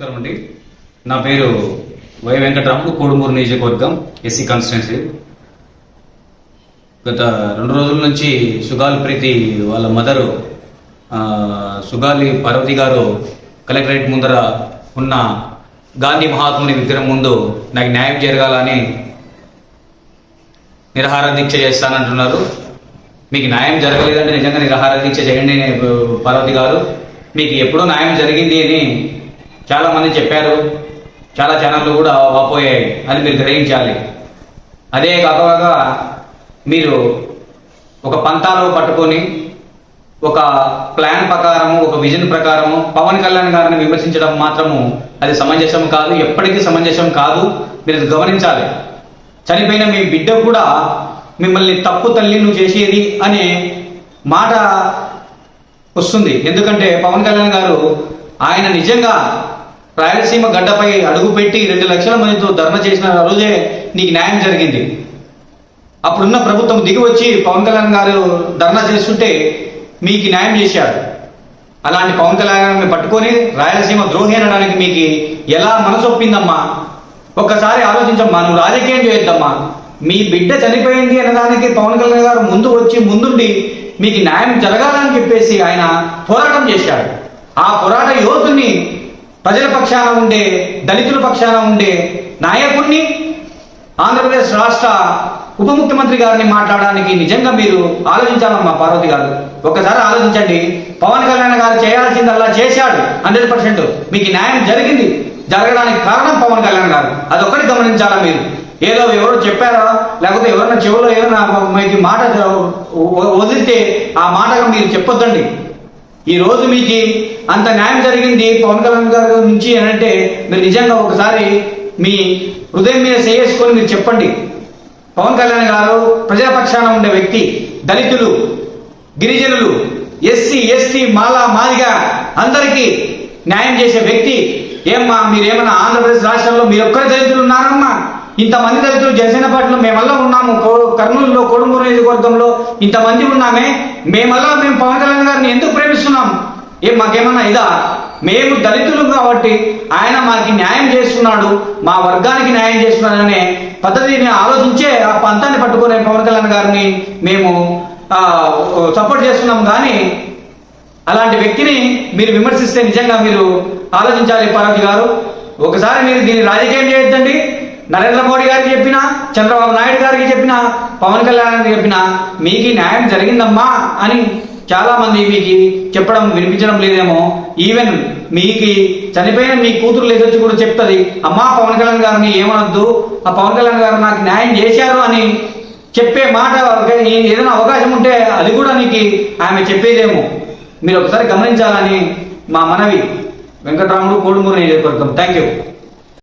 నా పేరు వై వెంకటరాముడు కోడుమూరు నియోజకవర్గం ఎస్సీ కాన్స్టిట్యున్సీ. గత రెండు రోజుల నుంచి సుగాలి ప్రీతి వాళ్ళ మదరు సుగాలి పార్వతి గారు కలెక్టరేట్ ముందర ఉన్న గాంధీ మహాత్ముని విగ్రహం ముందు నాకు న్యాయం జరగాలని నిరాహార దీక్ష చేస్తానంటున్నారు. మీకు న్యాయం జరగలేదంటే నిజంగా నిరహార దీక్ష చేయండి పార్వతి గారు. మీకు ఎప్పుడో న్యాయం జరిగింది అని చాలా మంది చెప్పారు చాలా ఛానళ్ళు కూడా వాపోయాయి అని మీరు గ్రహించాలి. అదే కాక మీరు ఒక పంతాలో పట్టుకొని ఒక ప్లాన్ ప్రకారము ఒక విజన్ ప్రకారము పవన్ కళ్యాణ్ గారిని విమర్శించడం మాత్రము అది సమంజసం కాదు ఎప్పటికీ సమంజసం కాదు. మీరు గమనించాలి. చనిపోయిన మీ బిడ్డ కూడా మిమ్మల్ని తప్పు తల్లి నువ్వు చేసేది అనే మాట వస్తుంది. ఎందుకంటే పవన్ కళ్యాణ్ గారు ఆయన నిజంగా రాయలసీమ గడ్డపై అడుగుపెట్టి రెండు లక్షల మందితో ధర్నా చేసిన రోజే నీకు న్యాయం జరిగింది. అప్పుడున్న ప్రభుత్వం దిగి వచ్చి పవన్ కళ్యాణ్ గారు ధర్నా చేస్తుంటే మీకు న్యాయం చేశాడు అలాంటి పవన్ కళ్యాణ్ పట్టుకొని రాయలసీమ ద్రోహి అనడానికి మీకు ఎలా మనసొప్పిందమ్మా ఒక్కసారి ఆలోచించమ్మా నువ్వు రాజకీయం చేయొద్దమ్మా. మీ బిడ్డ చనిపోయింది అనడానికి పవన్ కళ్యాణ్ గారు ముందు వచ్చి ముందుండి మీకు న్యాయం జరగాలని చెప్పేసి ఆయన పోరాటం చేశాడు. ఆ పోరాట యోధుని ప్రజల పక్షాన ఉండే దళితుల పక్షాన ఉండే నాయకుడిని ఆంధ్రప్రదేశ్ రాష్ట్ర ఉప ముఖ్యమంత్రి గారిని మాట్లాడడానికి నిజంగా మీరు ఆలోచించాలమ్మా పార్వతి గారు. ఒకసారి ఆలోచించండి. పవన్ కళ్యాణ్ గారు చేయాల్సిందల్లా చేశాడు హండ్రెడ్ పర్సెంట్. మీకు న్యాయం జరిగింది జరగడానికి కారణం పవన్ కళ్యాణ్ గారు. అదొక్కటి గమనించాలా మీరు? ఏదో ఎవరు చెప్పారా? లేకపోతే ఎవరైనా చెవులో ఏమైనా మీకు మాట వదిలితే ఆ మాటగా మీరు చెప్పొద్దండి. ఈ రోజు మీకు అంత న్యాయం జరిగింది పవన్ కళ్యాణ్ గారి నుంచి అని అంటే మీరు నిజంగా ఒకసారి మీ హృదయం మీద చేసుకొని మీరు చెప్పండి. పవన్ కళ్యాణ్ గారు ప్రజాపక్షాన ఉండే వ్యక్తి దళితులు గిరిజనులు ఎస్సీ ఎస్టీ మాలా మాదిగా అందరికీ న్యాయం చేసే వ్యక్తి. ఏమ్మా మీరేమన్నా ఆంధ్రప్రదేశ్ రాష్ట్రంలో మీరు ఒక్కరి దళితులు ఉన్నారా ఇంతమంది దళితులు జనసేన పార్టీలో మేమల్లా ఉన్నాము. కో- కర్నూలులో కోడుమూరు నియోజకవర్గంలో ఇంతమంది ఉన్నామే. మేమల్లా మేము పవన్ కళ్యాణ్ గారిని ఎందుకు ప్రేమిస్తున్నాం? ఏం మాకేమన్నా ఇదా? మేము దళితులు కాబట్టి ఆయన మాకి న్యాయం చేస్తున్నాడు మా వర్గానికి న్యాయం చేస్తున్నాడనే పద్ధతిని ఆలోచించే ఆ పంతాన్ని పట్టుకునే పవన్ కళ్యాణ్ గారిని మేము సపోర్ట్ చేస్తున్నాం. కానీ అలాంటి వ్యక్తిని మీరు విమర్శిస్తే నిజంగా మీరు ఆలోచించాలి పార్వతి గారు. ఒకసారి మీరు దీన్ని రాజకీయం చేయొద్దండి. నరేంద్ర మోడీ గారికి చెప్పినా చంద్రబాబు నాయుడు గారికి చెప్పినా పవన్ కళ్యాణ్ గారికి చెప్పినా మీకు న్యాయం జరిగిందమ్మా అని చాలా మంది మీకు చెప్పడం వినిపించడం లేదేమో. ఈవెన్ మీకు చనిపోయిన మీ కూతురు లేదొచ్చి కూడా చెప్తుంది అమ్మా పవన్ కళ్యాణ్ గారిని ఏమనొద్దు? ఆ పవన్ కళ్యాణ్ గారు నాకు న్యాయం చేశారు అని చెప్పే మాట ఏదైనా అవకాశం ఉంటే అది కూడా నీకు ఆమె చెప్పేదేమో. మీరు ఒకసారి గమనించాలని మా మనవి. వెంకటరాముడు కోడుమూరు నియోజకవర్గం. Thank you